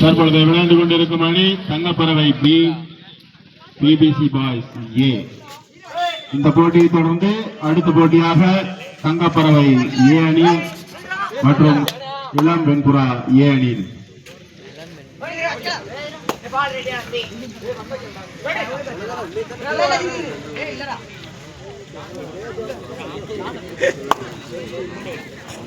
தற்பொழுது விளையாண்டு கொண்டிருக்கும் அணி தங்கப்பறவை பி பிபிசி பாய்ஸ் ஏ இந்த போட்டியை தொடர்ந்து அடுத்த போட்டியாக தங்கப்பறவை ஏ அணி மற்றும் இளம் வெண்புறா ஏ அணி.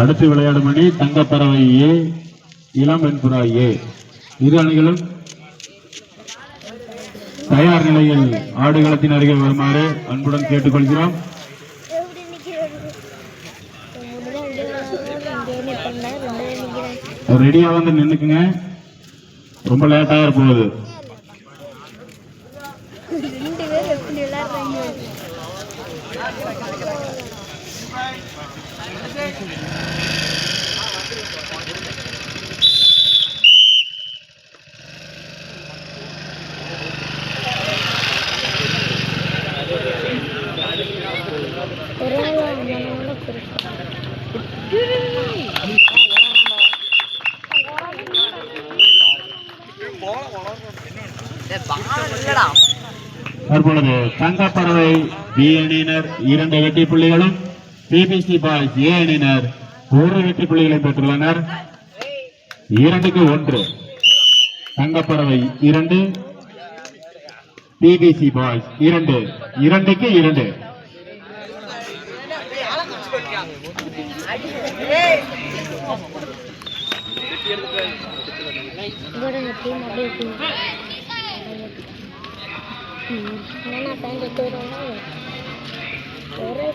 அடுத்து விளையாடும் அணி தங்கப்பறவை ஏ இளம் வெண்புறா ஏ. இரு அணிகளும் தயார் நிலையில் ஆடுகளத்தின் அருகே வருமாறு அன்புடன் கேட்டுக்கொள்கிறோம். ரெடியா வந்து நின்னுக்குங்க. ரொம்ப லேட்டாக போகுது ரெண்டு பேர் எப்படி விளையாடுறாங்க? தற்பொழுது தங்கப்பறவை பி அணியினர் இரண்டு வெட்டி புள்ளிகளும் பிபிசி பாய்ஸ் ஏ அணியினர் ஒரு வெற்றி புள்ளிகளை பெற்றுள்ளனர். இரண்டுக்கு ஒன்று. தங்கப்பறவை இரண்டு. பிபிசி பாய்ஸ் இரண்டு. இரண்டுக்கு இரண்டு. இதோட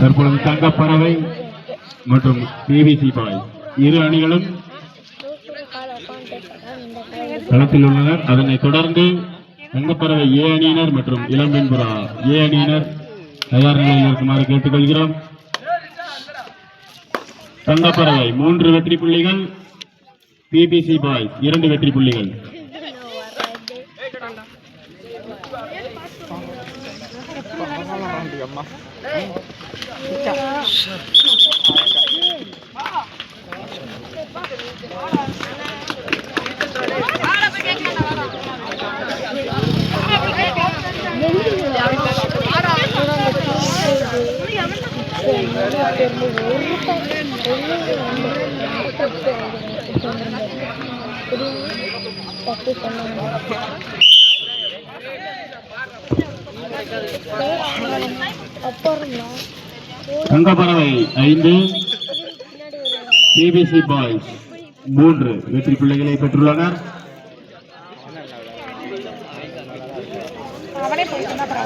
தற்பொழுது தங்கப்பறவை மற்றும் பிபிசி பாய். இரு அணிகளும் களத்தில் உள்ளனர். அதனைத் தொடர்ந்து தங்கப்பறவை ஏ அணியினர் மற்றும் இளம்பெண்புரா ஏ அணியினர் தயார் நிலையில் இருக்குமாறு கேட்டுக்கொள்கிறோம். தங்கப்பறவை மூன்று வெற்றி புள்ளிகள் பிபிசி பாய்ஸ் இரண்டு வெற்றி புள்ளிகள். தப்பு சொன்னாங்க அப்புறம் தங்கப்பறவை ஐந்து சிபிசி பிபிசி பாய்ஸ் மூன்று. வெற்றி பிள்ளைகளை பெற்றுள்ளனர்.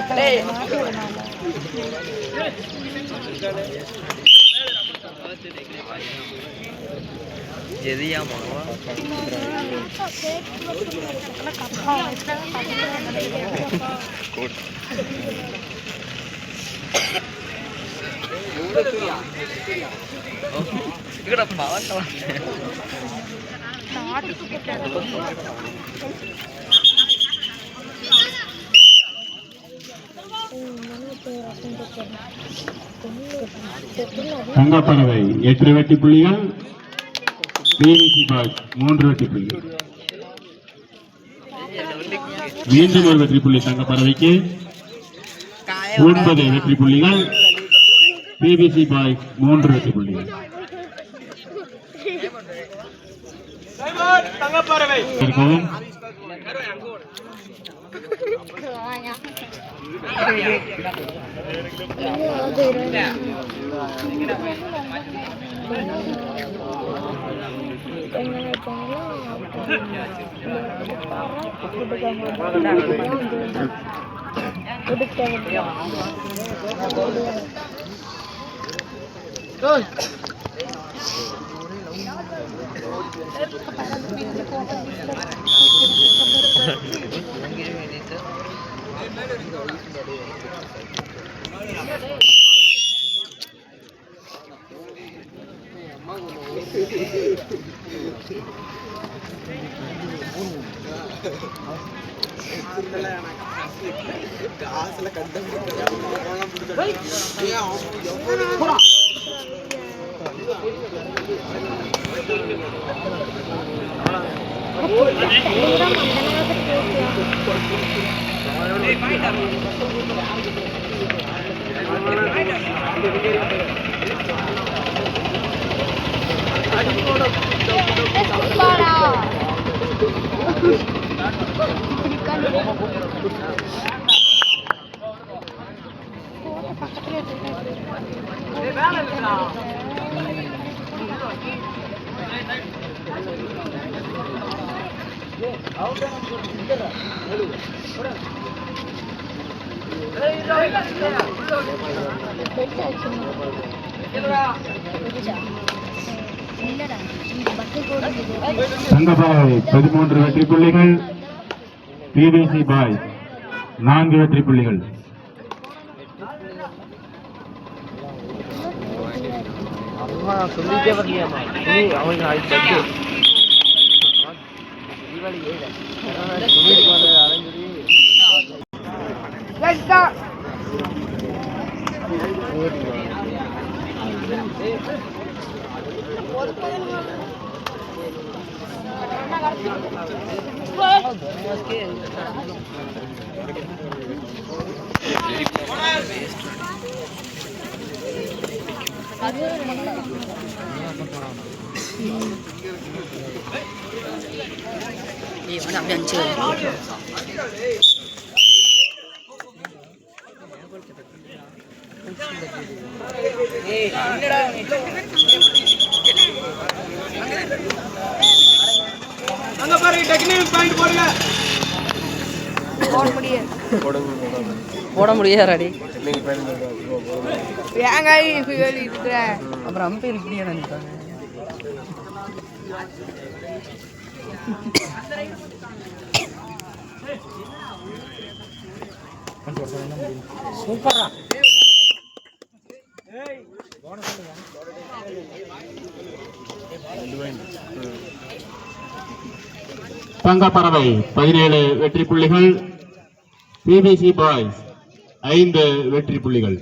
எதையாமா எதையா மாவா ఇక్కడ పవన్ தங்கப்பறவை எட்டு வெற்றி புள்ளிகள் பிவிசி பாய்ஸ் மூன்று வெற்றி புள்ளிகள் மீண்டும் ஒரு வெற்றி புள்ளி தங்க பறவைக்கு ஒன்பது வெற்றி புள்ளிகள். பிபிசி பாய்ஸ் மூன்று வெற்றி புள்ளிகள். இருக்கவும் இல்லடா இந்த ほら。தங்க பதிமூன்று வெற்றி புள்ளிகள். பிபிசி பாய் நான்கு வெற்றி புள்ளிகள். ಹಾಂ ತುಂಬಿದ್ದೆ ಬರಲಿ ಅಮ್ಮ ನೀ ಅವನಿಗೆ ಆಯ್ತು ಬಡ್ಡಿ ದೀಪಾವಳಿಗೆ ಹೇಳಿದೆ ಸುಮಿತ್ ಬಂದರೆ ಅರಂಜಲಿ Thank you. நாளைக்கு தட்டு தீபாவளி ஏழு சொல்லிட்டு போட முடியாதாடி. இருக்கிற அப்புறம் அம்பையர் இப்படியே நினைப்பாங்க சூப்பரா தங்க பறவை பதினேழு வெற்றி புள்ளிகள். சிபிசி பாய்ஸ் ஐந்து வெற்றி புள்ளிகள்.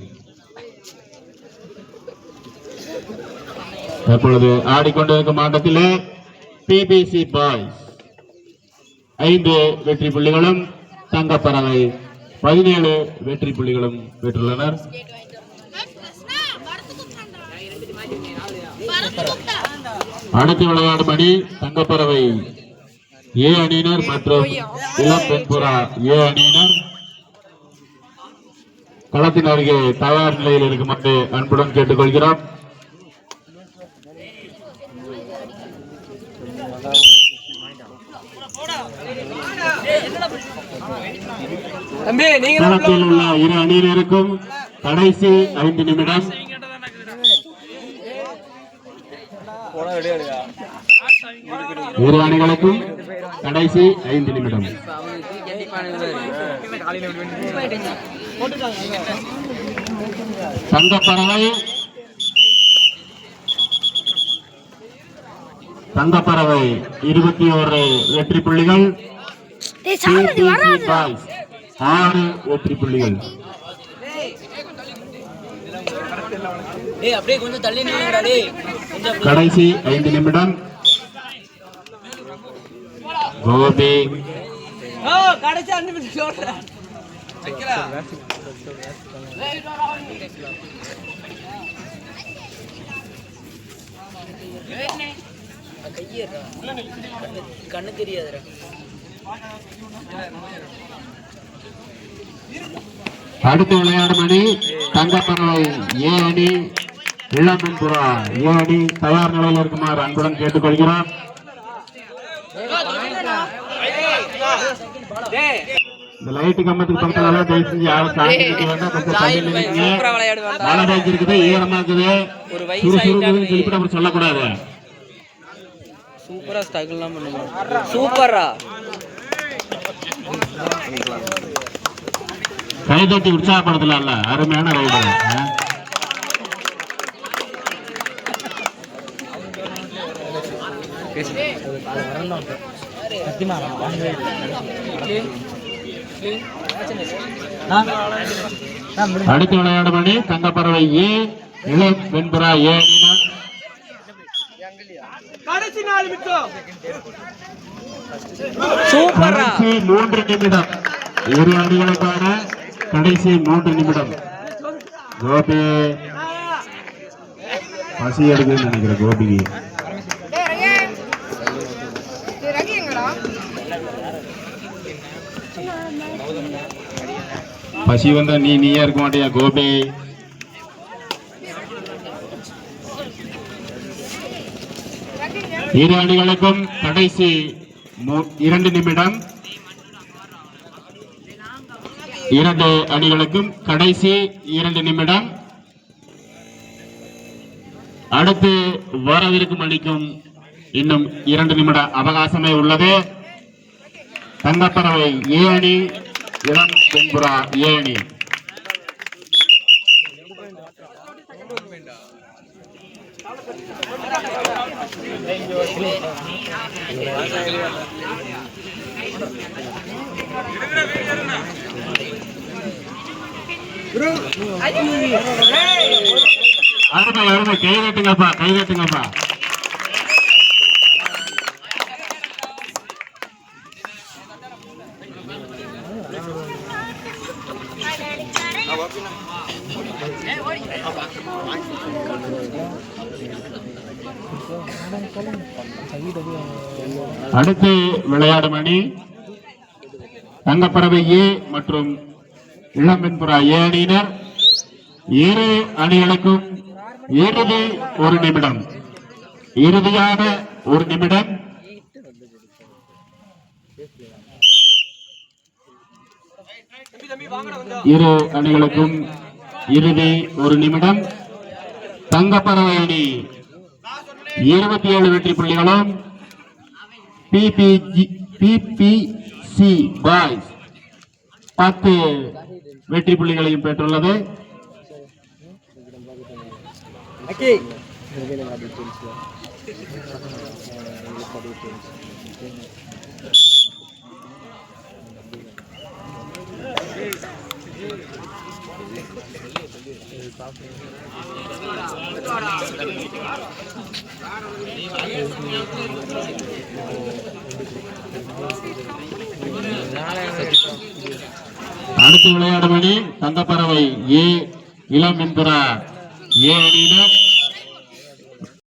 தற்பொழுது ஆடிக்கொண்டிருக்கும் ஆட்டத்திலே பிபிசி பாய்ஸ் ஐந்து வெற்றி புள்ளிகளும் தங்கப்பறவை பதினேழு வெற்றி புள்ளிகளும் பெற்றுள்ளனர். அடுத்து விளையாடும் அணி தங்கப்பறவை ஏ அணியினர் மற்றும் இளம் பெண்புறா ஏ அணியினர். களத்தின் அருகே தயார் நிலையில் இருக்குமாறு அன்புடன் கேட்டுக்கொள்கிறோம். தம்பி நீங்க களத்தில் உள்ள இரு அணியினருக்கும் கடைசி ஐந்து நிமிடம். இரு அணிகளுக்கும் கடைசி ஐந்து நிமிடம். தங்கப்பறவை. தங்கப்பறவை இருபத்தி ஒரு வெற்றி புள்ளிகள். ஆறு வெற்றி புள்ளிகள். கடைசி ஐந்து நிமிடம். கோபி. கடைசி அஞ்சு நிமிஷம். சொல்றேன் கையேறா கண்ணு தெரியாதுரா அடுத்து விளையாடும் அணி தங்கப்பறவை ஏ அணி இளம்பெண்புறா ஏ அணி தயார் நிலையில் இருக்குமாறு அன்புடன் கேட்டுக்கொள்கிறோம் இந்த லைட்டு கம்பத்துக்கு பக்கத்துல தயவு செஞ்சு யாரும். மழை பெய்ஞ்சிருக்குது ஈரமா இருக்குது. ஒரு சுறுசுறுக்குதுன்னு சொல்லிட்டு அப்புறம் சொல்லக்கூடாது. சூப்பரா ஸ்ட்ரகிள்லாம் பண்ணுவாங்க சூப்பரா. கைதட்டி உற்சாகப்படுத்தலாம்ல. அருமையான ரைடு. அடுத்து விளையாடும் அணி தங்கப்பறவை ஏ இளம் வெண்புறா ஏ சூப்பரா கடைசி மூன்று நிமிடம். இரு அணிகளுக்கான கடைசி மூன்று நிமிடம். கோபி. பசி எடுக்குதுன்னு நினைக்கிறேன் கோபிக்கு. பசி வந்தா நீ நீயா இருக்க மாட்டியா கோபி? இரு அணிகளுக்கும் கடைசி இரண்டு நிமிடம். இரண்டு அணிகளுக்கும் கடைசி இரண்டு நிமிடம். அடுத்து வரவிருக்கும் அணிக்கும் இன்னும் இரண்டு நிமிட அவகாசமே உள்ளது. தங்கப்பறவை ஏ அணி இளம் பெண்புறா ஏணி. அருமை அருமை. கை கட்டுங்கப்பா கை கட்டுங்கப்பா அடுத்து விளையாடும் அணி தங்கப்பறவை ஏ மற்றும் இளம்பெண்புறா ஏ அணியினர். இரு அணிகளுக்கும் இறுதி ஒரு நிமிடம். இறுதியான ஒரு நிமிடம். இரு அணிகளுக்கும் இறுதி ஒரு நிமிடம். தங்கப்பறவை அணி இருபத்தி ஏழு வெற்றி புள்ளிகளும் பிபிஜி பிபிசி பாய்ஸ் பத்து வெற்றி புள்ளிகளையும் பெற்றுள்ளது. அடுத்து விளையாடும் அணி தந்தப்பறவை ஏ இளம் மின்புறா ஏ அணியினர்